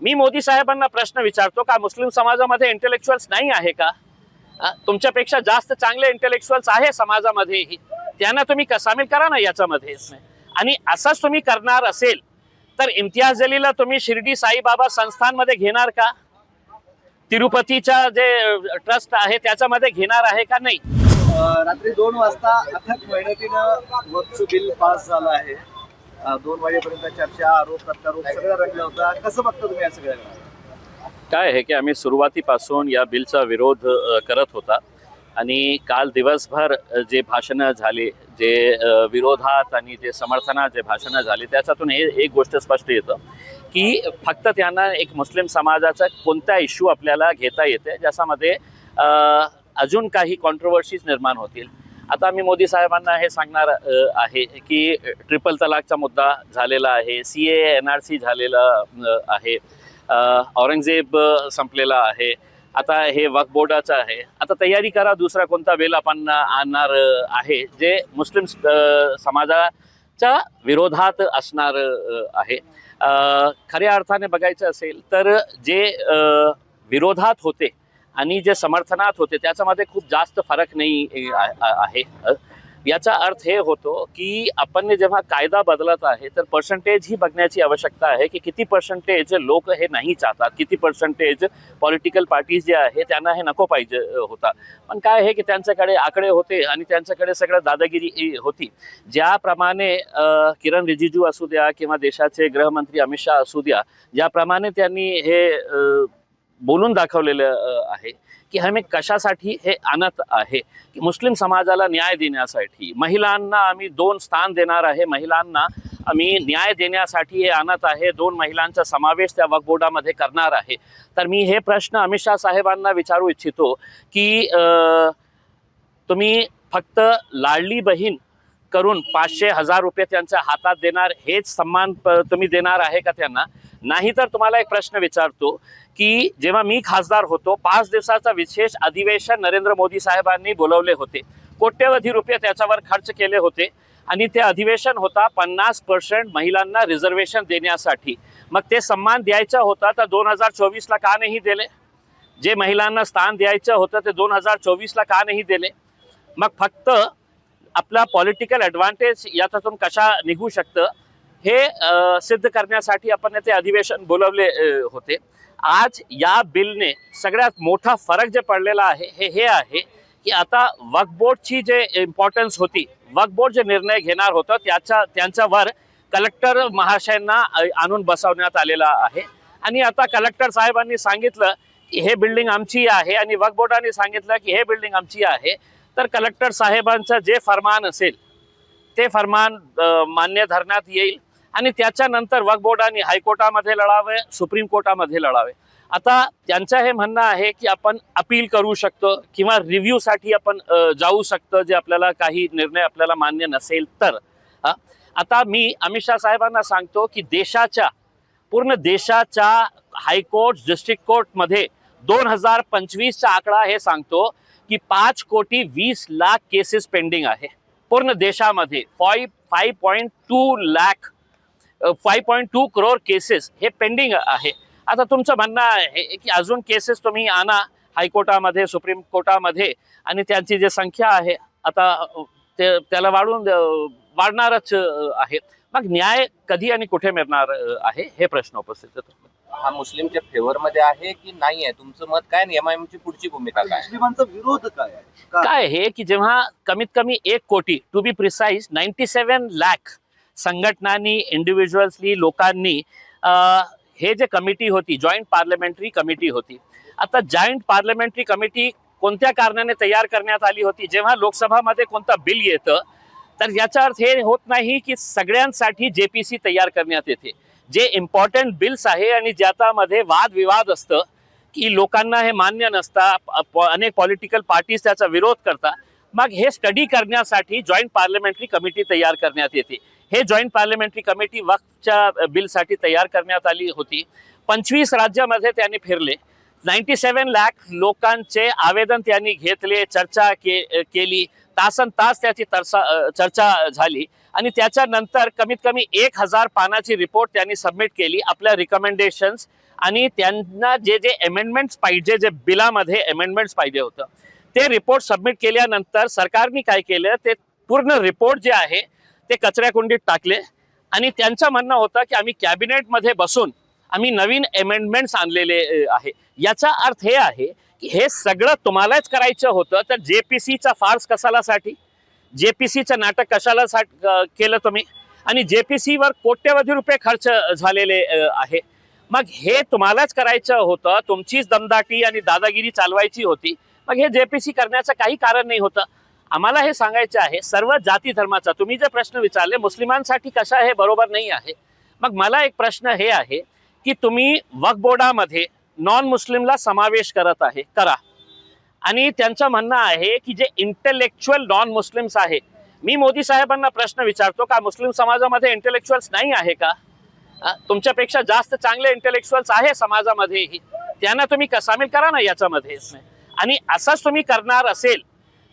मी मोदी साहेबांना प्रश्न विचारतो का मुस्लिम समाजामध्ये इंटेलेक्च्युअल्स नाही आहे का? तुमच्यापेक्षा जास्त चांगले इंटेलेक्च्युअल्स आहे समाजामध्येही त्यांना तुम्ही सामील करा ना याच्यामध्ये. आणि असंच तुम्ही करणार असेल तर इम्तियाज जलीला तुम्ही शिर्डी साईबाबा संस्थांमध्ये घेणार का? तिरुपतीच्या जे ट्रस्ट आहे त्याच्यामध्ये घेणार आहे का नाही? रात्री दोन वाजता अथक मेहनतीनं बिल पास झालं आहे. दोन वाजेपर्यंत चर्चा आरोप प्रत्यारोप सगळं रंगला होता. कसं बघता तुम्ही या सगळ्या काय आहे की आम्ही सुरुवातीपासून या बिलचा विरोध करत होता. आणि काल दिवसभर जे भाषणं झाली जे विरोधात आणि जे समर्थनात जे भाषणं झाली त्याच्यातून हे एक गोष्ट स्पष्ट येतं की फक्त त्यांना एक मुस्लिम समाजाचा कोणता इश्यू आपल्याला घेता येते ज्याच्यामध्ये अजून काही कॉन्ट्रोवर्सीज निर्माण होतील. आता मी मोदी साहेबांना हे सांगणार आहे की ट्रिपल तलाकचा मुद्दा झालेला आहे C A N R C झालेला आहे औरंगजेब संपलेला आहे आता हे वक्फ बोर्डाचं आहे. आता तयारी करा दुसरा कोणता बिल आपण आणणार आहे जे मुस्लिम समाजाच्या विरोधात असणार आहे. खऱ्या अर्थाने बघायचं असेल तर जे विरोधात होते आणि जे समर्थनात होते त्याच्यामध्ये खूप जास्त फरक नाही आहे. याचा अर्थ हे होतो की आपण जेव्हा कायदा बदलत आहे तर पर्सेंटेज ही बघण्याची आवश्यकता आहे की किती पर्सेंटेज लोक हे नाही चाहतात किती पर्सेंटेज पॉलिटिकल पार्टीज जे आहे त्यांना हे नको पाहिजे होता. पण काय आहे की त्यांच्याकडे आकडे होते आणि त्यांच्याकडे सगळं दादागिरी होती. ज्याप्रमाणे किरण रिजिजू असू द्या किंवा देशाचे गृहमंत्री अमित शहा असू द्या ज्याप्रमाणे त्यांनी हे बोलून दाखवलेलं आहे की आम्ही कशासाठी हे आणत आहे? की मुस्लिम समाजाला न्याय देण्यासाठी. महिलांना आम्ही दोन स्थान देणार आहे. महिलांना आम्ही न्याय देण्यासाठी हे आणत आहे. दोन महिलांचा समावेश त्या वक्फ बोर्डामध्ये करणार आहे. तर मी हे प्रश्न अमित शाह साहेबांना विचारू इच्छितो की तुम्ही फक्त लाडली बहीण करून पाचशे हजार रुपये त्यांच्या हातात देणार हेच सन्मान प- तुम्ही देणार आहे का त्यांना? नाही तर तुम्हाला एक प्रश्न विचारतो की जेव्हा मी खासदार होतो पाच दिवसाचा विशेष अधिवेशन नरेंद्र मोदी साहेबांनी बोलवले होते. कोट्यवधी रुपये त्याच्यावर खर्च केले होते आणि ते अधिवेशन होता पन्नास पर्सेंट महिलांना रिझर्वेशन देण्यासाठी. मग ते सन्मान द्यायचा होता तर दोन हजार चोवीसला का नाही दिले? जे महिलांना स्थान द्यायचं होतं ते दोन हजार चोवीसला का नाही दिले? मग फक्त आपला पॉलिटिकल ॲडव्हान्टेज याच्यातून कशा निघू शकतं हे सिद्ध करण्यासाठी आपण ते अधिवेशन बोलवले होते. आज या बिलने सगळ्यात मोठा फरक जे पडलेला आहे हे हे आहे की आता वक्फ बोर्डची जे इम्पॉर्टन्स होती वक्फ बोर्ड जे निर्णय घेणार होतं त्याच्या त्यांच्यावर कलेक्टर महाशयांना आणून बसवण्यात आलेला आहे. आणि आता कलेक्टर साहेबांनी सांगितलं की हे बिल्डिंग आमची आहे आणि वक्फ बोर्डाने सांगितलं की हे बिल्डिंग आमची आहे. तर कलेक्टर साहेबांचं जे फरमान असेल ते फरमान मान्य धरण्यात येईल. आणि त्याच्यानंतर वक्फ बोर्डाने हायकोर्टामध्ये लढावे सुप्रीम कोर्टामध्ये लढावे. आता त्यांचं हे म्हणणं आहे की आपण अपील करू शकतो किंवा रिव्ह्यूसाठी आपण जाऊ शकतो जे आपल्याला काही निर्णय आपल्याला मान्य नसेल तर. आता मी अमित शाह साहेबांना सांगतो की देशाच्या पूर्ण देशाच्या हायकोर्ट डिस्ट्रिक्ट कोर्टमध्ये दोन हजार पंचवीसचा आकडा हे सांगतो की पाच कोटी वीस लाख केसेस पेंडिंग आहे. पूर्ण देशामध्ये five five point two lakh five point two crore cases हे पेंडिंग आहे. आता तुमचं म्हणणं आहे की अजून केसेस तुम्ही आणा हायकोर्टामध्ये सुप्रीम कोर्टामध्ये आणि त्यांची जी संख्या आहे आता ते त्याला वाढून वाढणारच आहे. मग न्याय कधी आणि कुठे मिळणार आहे हे प्रश्न उपस्थित होतो हा मुस्लिमच्या फेवर मध्ये आहे की नाही आहे तुमचं मत काय आणि एमआयएम ची पुढची भूमिका काय? मुस्लिमांचा विरोध काय आहे? का? काय आहे की जेव्हा कमीत कमी एक कोटी to be precise ninety seven lakh संघटनांनी इंडिव्हिज्युअल्सनी लोकांनी अं, हे जे कमिटी होती जॉईंट पार्लमेंटरी कमिटी होती आता जॉईंट पार्लमेंटरी कमिटी कोणत्या कारणाने तयार करण्यात आली होती? जेव्हा लोकसभामध्ये कोणता बिल येतं तर याचा अर्थ हे होत नाही की सगळ्यांसाठी जे पी सी तयार करण्यात येते. जे इम्पॉर्टंट बिल्स आहे आणि ज्याच्यामध्ये वादविवाद असतं की लोकांना हे मान्य नसता प- अनेक पॉलिटिकल पार्टीज त्याचा विरोध करता मग हे स्टडी करण्यासाठी जॉईंट पार्लमेंटरी कमिटी तयार करण्यात येते. हे जॉईंट पार्लमेंटरी कमिटी वक्फच्या बिलसाठी तयार करण्यात आली होती. पंचवीस राज्यामध्ये त्यांनी फिरले. नाईन्टी सेवन लॅख लोकांचे आवेदन त्यांनी घेतले चर्चा के केली. तासन तास त्याची तरसा चर्चा झाली. आणि त्याच्यानंतर कमीत कमी एक हजार पानाची रिपोर्ट त्यांनी सबमिट केली आपल्या रिकमेंडेशन्स आणि त्यांना जे जे अमेंडमेंट्स पाहिजे जे बिलामध्ये अमेंडमेंट्स पाहिजे होतं ते रिपोर्ट सबमिट केल्यानंतर सरकारने काय केलं ते पूर्ण रिपोर्ट जे आहे ते कचऱ्या कुंडीत टाकले. आणि त्यांचं म्हणणं होतं की आम्ही कॅबिनेटमध्ये बसून आम्ही नवीन अमेंडमेंट्स आणलेले आहे. याचा अर्थ हे आहे की हे सगळं तुम्हालाच करायचं होतं तर जे पी सीचा फार्स कशालासाठी? जे पी सीचं नाटक कशाला साठी केलं तुम्ही? आणि जे पी सीवर कोट्यवधी रुपये खर्च झालेले आहे. मग हे तुम्हालाच करायचं होतं. तुमचीच दमदाटी आणि दादागिरी चालवायची होती. मग हे जे पी सी करण्याचं काही कारण नाही होतं. आम्हाला हे सांगायचं आहे सर्व जाती धर्माचा तुम्ही जे प्रश्न विचारले मुस्लिमांसाठी कशा हे बरोबर नाही आहे. मग मला एक प्रश्न हे आहे की तुम्ही वक्फ नॉन मुस्लिमला समावेश करत आहे करा. आणि त्यांचं म्हणणं आहे की जे इंटेलेक्च्युअल नॉन मुस्लिम्स आहे मी मोदी साहेबांना प्रश्न विचारतो का मुस्लिम समाजामध्ये इंटेलेक्च्युअल्स नाही आहे का? तुमच्यापेक्षा जास्त चांगले इंटेलेक्च्युअल्स आहे समाजामध्येही त्यांना तुम्ही सामील करा ना याच्यामध्ये. आणि असंच तुम्ही करणार असेल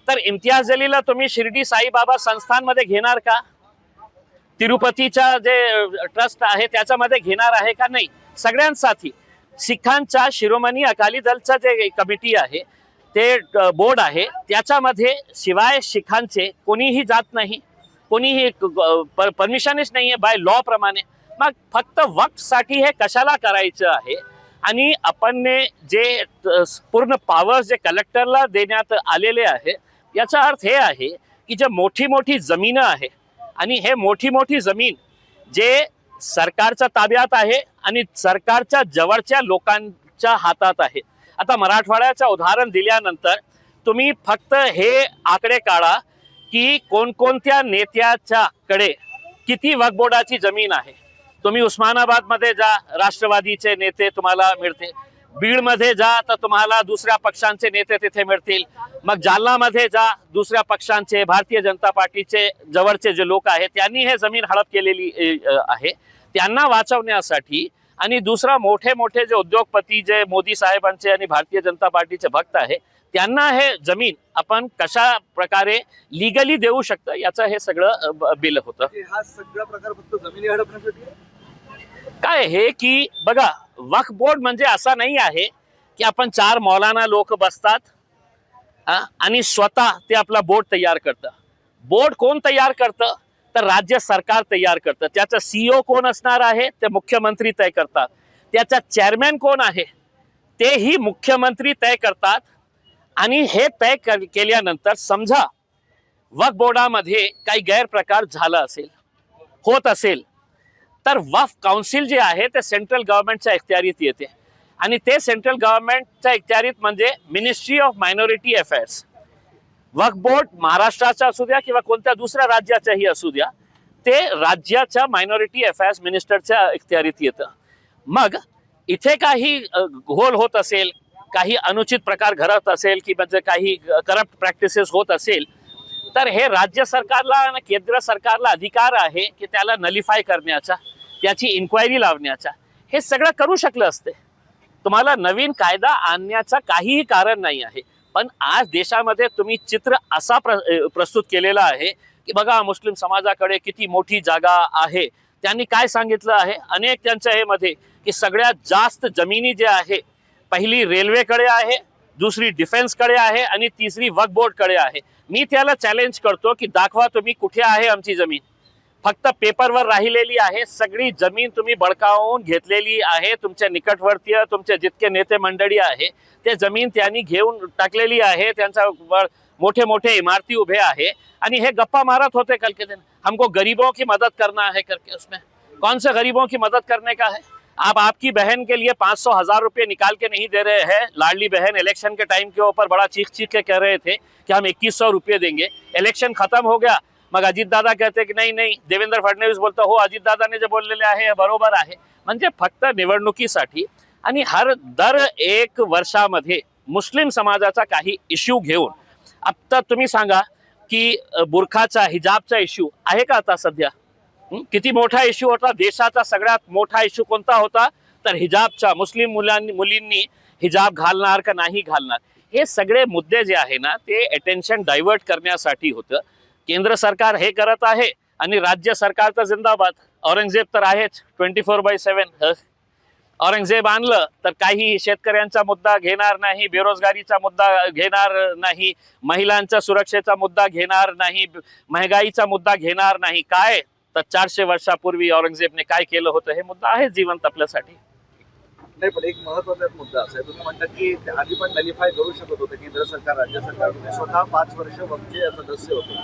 तर इम्तियाज जलीला तुम्ही शिर्डी साईबाबा संस्थांमध्ये घेणार का? तिरुपतीच्या जे ट्रस्ट आहे त्याच्यामध्ये घेणार आहे का नाही? सगळ्यांसाठी. सिखांच्या शिरोमणी अकाली दलचा जे कमिटी आहे ते बोर्ड आहे. त्याच्यामध्ये शिवाय शिखांचे कोणीही जात नाही कोणीही परमिशनच नाही आहे बाय लॉ प्रमाणे. मग फक्त वक्फसाठी हे कशाला करायचं आहे? आणि आपणने जे पूर्ण पावर्स जे कलेक्टरला देण्यात आलेले आहे याचा अर्थ हे आहे की जे मोठी मोठी जमीनं आहे आणि हे मोठी मोठी जमीन जे सरकारच्या ताब्यात आहे आणि सरकारच्या जवळच्या लोकांच्या हातात आहे. आता मराठवाड्याचं उदाहरण दिल्यानंतर तुम्ही फक्त हे आकडे काढा की कोणकोणत्या नेत्याच्याकडे किती वकबोर्डाची जमीन आहे. तुम्ही उस्मानाबादमध्ये जा राष्ट्रवादीचे नेते तुम्हाला मिळते बीडमध्ये जा तर तुम्हाला दुसऱ्या पक्षांचे नेते तिथे मिळतील. मग जालनामध्ये जा दुसऱ्या पक्षांचे भारतीय जनता पार्टीचे जवळचे जे लोक आहेत त्यांनी हे जमीन हडप केलेली आहे. त्यांना वाचवण्यासाठी आणि दुसरा मोठे मोठे जे उद्योगपती जे मोदी साहेबांचे आणि भारतीय जनता पार्टीचे भक्त आहे त्यांना हे जमीन आपण कशा प्रकारे लिगली देऊ शकतं याचं हे सगळं बिल होतं. हा सगळा प्रकार फक्त जमिनी हडपण्यासाठी? काय आहे की बघा वक्फ बोर्ड म्हणजे असा नाही आहे की आपण चार मौलाना लोक बसतात हा, आणि स्वतः ते आपला बोर्ड तयार करतं. बोर्ड कोण तयार करतं? तर राज्य सरकार तयार करतं. त्याचा सीईओ कोण असणार आहे? ते मुख्यमंत्री तय करतात. त्याचा चेअरमॅन कोण आहे? तेही मुख्यमंत्री तय करतात. आणि हे तय केल्यानंतर समजा वक्फ बोर्डामध्ये काही गैरप्रकार झाला असेल होत असेल तर वफ काउन्सिल जे आहे ते सेंट्रल गव्हर्नमेंटच्या इख्तियारीत येते. आणि ते सेंट्रल गव्हर्नमेंटच्या इख्तियारीत म्हणजे ministry of minority affairs Waqf board महाराष्ट्राचा असू द्या किंवा कोणत्या दुसऱ्या राज्याच्याही असू द्या ते राज्याच्या मायनॉरिटी अफेअर्स मिनिस्टरच्या इख्तियारीत येतं. मग इथे काही घोल होत असेल काही अनुचित प्रकार घडत असेल की म्हणजे काही करप्ट प्रॅक्टिसेस होत असेल तर हे राज्य सरकारला आणि केंद्र सरकारला अधिकार आहे की त्याला नलिफाय करण्याचा त्याची इन्क्वायरी लावण्याचा. हे सगळं करू शकलं असते. तुम्हाला नवीन कायदा आणण्याचं काहीही कारण नाही आहे. पण आज देशामध्ये तुम्ही चित्र असा प्र प्रस्तुत केलेला आहे की बघा मुस्लिम समाजाकडे किती मोठी जागा आहे. त्यांनी काय सांगितलं आहे? अनेक त्यांच्या हे मध्ये की सगळ्यात जास्त जमिनी जे आहे पहिली रेल्वेकडे आहे दुसरी डिफेन्सकडे आहे आणि तिसरी वक्फ बोर्डकडे आहे. मी त्याला चॅलेंज करतो की दाखवा तुम्ही कुठे आहे आमची जमीन. फक्त पेपरवर राहिलेली आहे. सगळी जमीन तुम्ही बळकावून घेतलेली आहे. तुमच्या निकटवर्तीय तुमचे जितके नेते मंडळी आहे ते जमीन त्यांनी घेऊन टाकलेली आहे. त्यांचा मोठे मोठे इमारती उभे आहे. आणि हे गप्पा मारत होते कल के दिन हमको गरीबों की मदद करना है करके उसमें. कौन से गरीबों की मदद करने का है? आप आपकी बहन के लिए पाँच सौ हजार रुपये निकाल के नहीं दे रहे हैं। लाडली बहन इलेक्शन के टाइम के ऊपर बड़ा चीख चीख के कह रहे थे कि हम इक्कीस सौ रुपये देंगे। इलेक्शन खत्म हो गया। मग अजित दादा कहते की नाही नाही देवेंद्र फडणवीस बोलतो हो अजित दादाने जे बोललेले आहे हे बरोबर आहे. म्हणजे फक्त निवडणुकीसाठी आणि हर दर एक वर्षामध्ये मुस्लिम समाजाचा काही इश्यू घेऊन. आता तुम्ही सांगा की बुरखाचा हिजाबचा इश्यू आहे का आता सध्या? किती मोठा इश्यू होता? देशाचा सगळ्यात मोठा इश्यू कोणता होता? तर हिजाबचा. मुस्लिम मुलांनी मुलींनी हिजाब घालणार का नाही घालणार? हे सगळे मुद्दे जे आहे ना ते अटेन्शन डायव्हर्ट करण्यासाठी होतं. केंद्र सरकार हे करत आहे आणि राज्य सरकारचं जिंदाबाद. औरंगजेब तर आहेच twenty four by seven Aurangzeb आणलं तर काही शेतकऱ्यांचा मुद्दा घेणार नाही बेरोजगारीचा मुद्दा घेणार नाही महिलांचा सुरक्षेचा मुद्दा घेणार नाही महागाईचा मुद्दा घेणार नाही. काय? तर चारशे वर्षापूर्वी औरंगजेबने काय केलं होतं हे मुद्दा आहे जिवंत आपल्यासाठी. नाही पण एक महत्त्वाचा मुद्दा असा आहे. तुम्ही म्हणतात की आधी पण नलिफाय करू शकत होतं केंद्र सरकार राज्य सरकार. तुम्ही स्वतः पाच वर्ष वक्फचे सदस्य होते.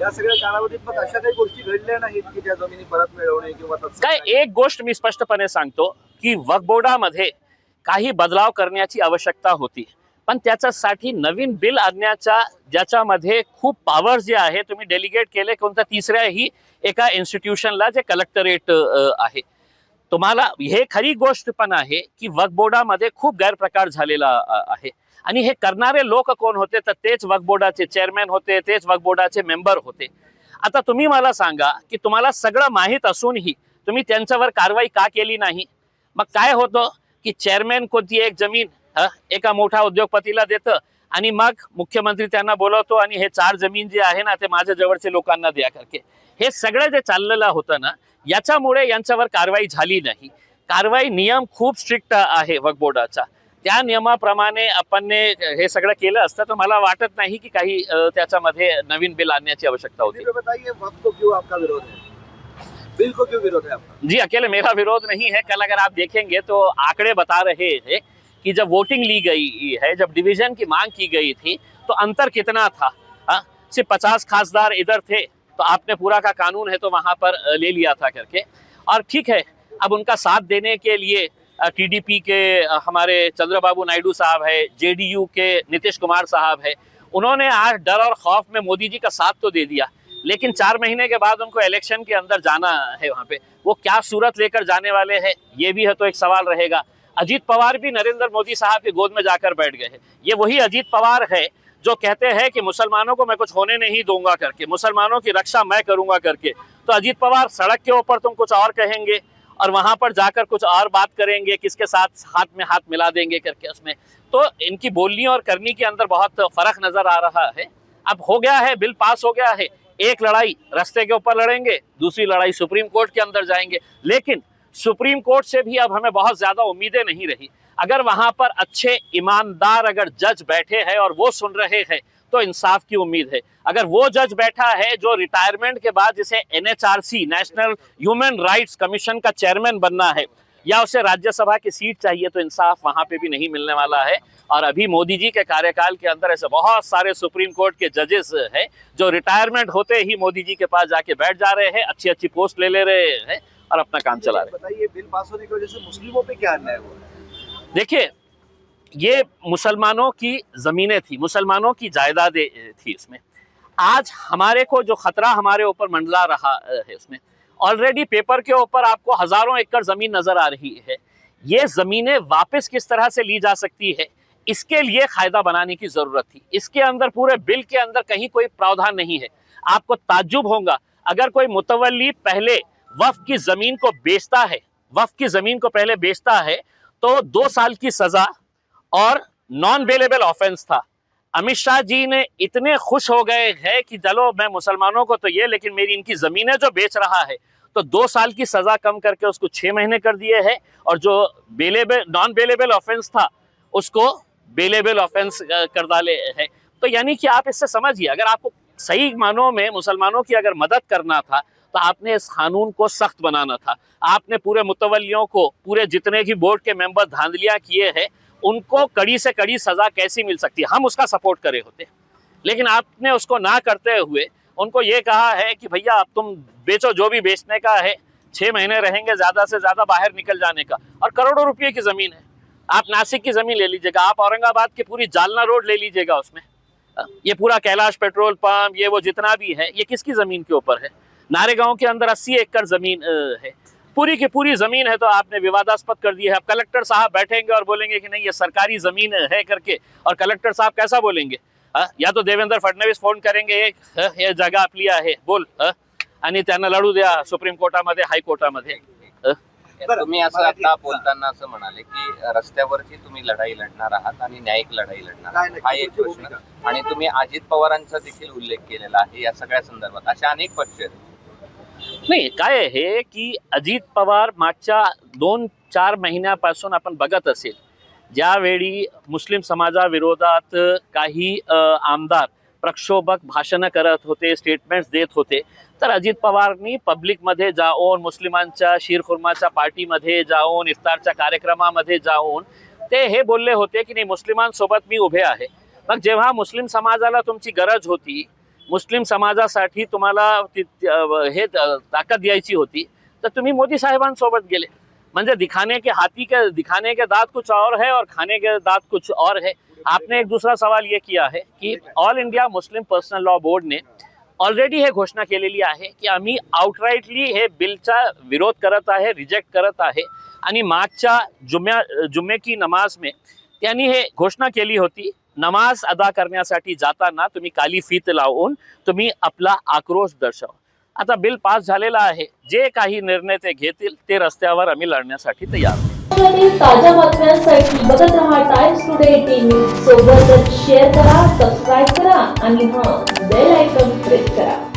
या सगळ्या कालावधीत मग अशा काही गोष्टी घडल्या नाहीत की ज्या जमिनी परत मिळवणे किंवा काय एक गोष्ट मी स्पष्टपणे सांगतो की वक्फ बोर्डामध्ये काही बदलाव करण्याची आवश्यकता होती. पण त्याच्यासाठी नवीन बिल आणण्याच्या ज्याच्यामध्ये खूप पॉवर जे आहे तुम्ही डेलिगेट केले कोणत्या तिसऱ्याही एका इन्स्टिट्यूशनला जे कलेक्टरेट आहे. तुम्हाला हे खरी गोष्ट पण आहे की वक्फ बोर्डामध्ये खूप गैरप्रकार झालेला आहे. आणि हे करणारे लोक कोण होते? तर तेच वक्फ बोर्डाचे चेअरमॅन होते तेच वक्फ बोर्डाचे मेंबर होते. आता तुम्ही मला सांगा की तुम्हाला सगळं माहीत असूनही तुम्ही त्यांच्यावर कारवाई का केली नाही? मग काय होतं की चेअरमॅन कोणती एक जमीन एका मोठ्या उद्योगपतीला देतं आणि मग मुख्यमंत्री त्यांना बोलवतो आणि हे चार जमीन जे आहे ना ते माझ्या जवळचे लोकांना द्या. करके हे सगळं जे चाललेलं होतं ना याच्यामुळे यांच्यावर कारवाई झाली नाही. कारवाई नियम खूप स्ट्रिक्ट आहे वक्फ बोर्डाचा. त्या नियमाप्रमाणे आपण हे सगळं केलं असतं तर मला वाटत नाही की काही त्याच्यामध्ये नवीन बिल आणण्याची आवश्यकता होती. बिल को क्यों विरोध है आपका? जी अकेले मेरा विरोध नहीं है. कल अगर आप देखेंगे तो आंकड़े बता रहे हैं कि जब वोटिंग ली गई है, जब डिवीज़न की मांग की गई थी तो अंतर कितना था? हाँ? सिर्फ़ पचास खासदार इधर थे तो आपने पूरा का कानून है तो वहाँ पर ले लिया था करके। और ठीक है, अब उनका साथ देने के लिए टीडीपी के हमारे चंद्रबाबू नायडू साहब है जेडीयू के नीतीश कुमार साहब है, उन्होंने आज डर और खौफ में मोदी जी का साथ तो दे दिया। लेकिन चार महीने के बाद उनको इलेक्शन के अंदर जाना है वहाँ पे। वो क्या सूरत लेकर जाने वाले हैं, ये भी है तो एक सवाल रहेगा। अजीत पवार भी नरेंद्र मोदी साहब की गोद में जाकर बैठ गए हैं। ये वही अजीत पवार है जो कहते हैं कि मुसलमानों को मैं कुछ होने नहीं दूँगा करके, मुसलमानों की रक्षा मैं करूँगा करके। तो अजीत पवार, सड़क के ऊपर तुम कुछ और कहेंगे और वहाँ पर जाकर कुछ और बात करेंगे, किसके साथ हाथ में हाथ मिला देंगे करके उसमें। तो इनकी बोलनी और करनी के अंदर बहुत फ़र्क नज़र आ रहा है। अब हो गया है, बिल पास हो गया है। एक लड़ाई, रास्ते के ऊपर लड़ेंगे, दूसरी लड़ाई सुप्रीम कोर्ट के अंदर जाएँगे। लेकिन सुप्रीम कोर्ट से भी अब हमें बहुत ज़्यादा उम्मीदें नहीं रही। अगर वहाँ पर अच्छे ईमानदार अगर जज बैठे हैं और वो सुन रहे हैं तो इंसाफ की उम्मीद है। अगर वो जज बैठा है जो रिटायरमेंट के बाद जिसे NHRC, national human rights commission का चेयरमैन बनना है, या उसे राज्यसभा की सीट चाहिए तो इंसाफ वहाँ पे भी नहीं मिलने वाला है। और अभी मोदी जी के कार्यकाल के अंदर ऐसे बहुत सारे सुप्रीम कोर्ट के जजेस हैं, जो रिटायरमेंट होते ही मोदी जी के पास जाके बैठ जा रहे हैं अच्छी अच्छी पोस्ट ले ले रहे हैं। और अपना काम चला रहे बताइए बिल पास होने की वजह से मुस्लिमों पे क्या अन्याय हुआ? देखिए ये मुसलमानों की जमीनें थी मुसलमानों की जायदादें थी इसमें। आज हमारे को जो खतरा हमारे ऊपर मंडला रहा है उसमें ऑलरेडी पेपर के ऊपर आपको हज़ारों एकड़ ज़मीन नज़र आ रही है। ये जमीनें वापस किस तरह से ली जा सकती है इसके लिए कायदा बनाने की ज़रूरत थी। इसके अंदर पूरे बिल के अंदर कहीं कोई प्रावधान नहीं है। आपको ताज्जुब होगा अगर कोई मुतवली पहले वफ की ज़मीन को बेचता है, वफ की ज़मीन को पहले बेचता है तो दो साल की सजा और नॉन बेलेबल ऑफेंस था। अमित शाह जी ने इतने खुश हो गए हैं कि चलो मैं मुसलमानों को तो ये, लेकिन मेरी इनकी जमीनें जो बेच रहा है। तो दो साल की सजा कम करके उसको छह महीने कर दिए हैं और जो बेलेबल नॉन बेलेबल ऑफेंस था, उसको बेलेबल ऑफेंस कर डाले है। तो यानी कि आप इससे समझिए, अगर आपको सही मानों में मुसलमानों की अगर मदद करना था तो आपने इस कानून को सख्त बनाना था। आपने पूरे मुतवलियों को, पूरे जितने भी बोर्ड के मेंबर धांधलियाँ किए हैं, उनको कड़ी से कड़ी सजा कैसी मिल सकती है? हम उसका सपोर्ट करे होते लेकिन आपने उसको ना करते हुए उनको ये कहा है कि भैया, अब तुम बेचो जो भी बेचने का है, छह महीने रहेंगे ज़्यादा से ज़्यादा बाहर निकल जाने का। और करोड़ों रुपये की ज़मीन है। आप नासिक की ज़मीन ले लीजिएगा, आप औरंगाबाद की पूरी जालना रोड ले लीजिएगा उसमें। ये पूरा कैलाश पेट्रोल पंप, ये वो जितना भी है, ये किसकी ज़मीन के ऊपर है? नारेगांव के अंदर अस्सी एकड़ जमीन है पूरी की पूरी जमीन है तो आपने विवादास्पद कर दी है अब कलेक्टर साहब बैठेंगे और बोलेंगे कि नहीं ये सरकारी जमीन है करके और कलेक्टर साहब कैसा बोलेंगे हा? या तो देवेंद्र फडणवीस फोन करेंगे एक ह, हे जागा आपली आहे बोल ह? आणि त्यांना लढू द्या सुप्रीम कोर्टामध्ये हायकोर्टामध्ये ह? तुम्ही असं आता बोलताना असं म्हणाले की रस्त्यावरची तुम्ही लढाई लढणार आहात आणि न्यायिक लढाई लढणार हा एक प्रश्न? आणि तुम्ही अजित पवारांचा देखील उल्लेख केलेला आहे या सगळ्या संदर्भात अशा अनेक पक्ष आहेत नाही काय आहे की अजित पवार मागच्या दोन चार महिन्यापासून आपण बघत असेल ज्यावेळी मुस्लिम समाजाविरोधात काही आमदार प्रक्षोभक भाषणं करत होते स्टेटमेंट्स देत होते तर अजित पवारनी पब्लिकमध्ये जाऊन मुस्लिमांच्या शीरखुर्माच्या पार्टीमध्ये जाऊन इफ्तारच्या कार्यक्रमामध्ये जाऊन ते हे बोलले होते की नाही मुस्लिमांसोबत मी उभे आहे. मग जेव्हा मुस्लिम समाजाला तुमची गरज होती मुस्लिम समाजासाठी तुम्हाला हे ताकद द्यायची होती. तर तुम्ही मोदी साहेबांसोबत गेले. म्हणजे दिखाने के हाथी के दिखाने के दांत कुछ और है और खाने के दांत कुछ और है. आपने एक दूसरा सवाल ये किया है की all India Muslim personal law board ने ऑलरेडी हे घोषणा केलेली आहे की आम्ही आउटराईटली हे बिलचा विरोध करत आहे रिजेक्ट करत आहे. आणि मागच्या जुम्या जुमे की नमाज मे त्यांनी हे घोषणा केली होती नमाज अदा करण्यासाठी जाताना तुम्ही काली फीत लावून तुम्ही आपला आक्रोश दर्शवा. आता बिल पास झालेला आहे. जे काही निर्णय ते घेतील ते रस्त्यावर आम्ही लढण्यासाठी तयार ताज्या बातम्यांसाठी बघत राहा टाइम्स टुडे टीव्ही सोबतच शेअर करा सबस्क्राईब करा आणि हा बेल आयकॉन प्रेस करा.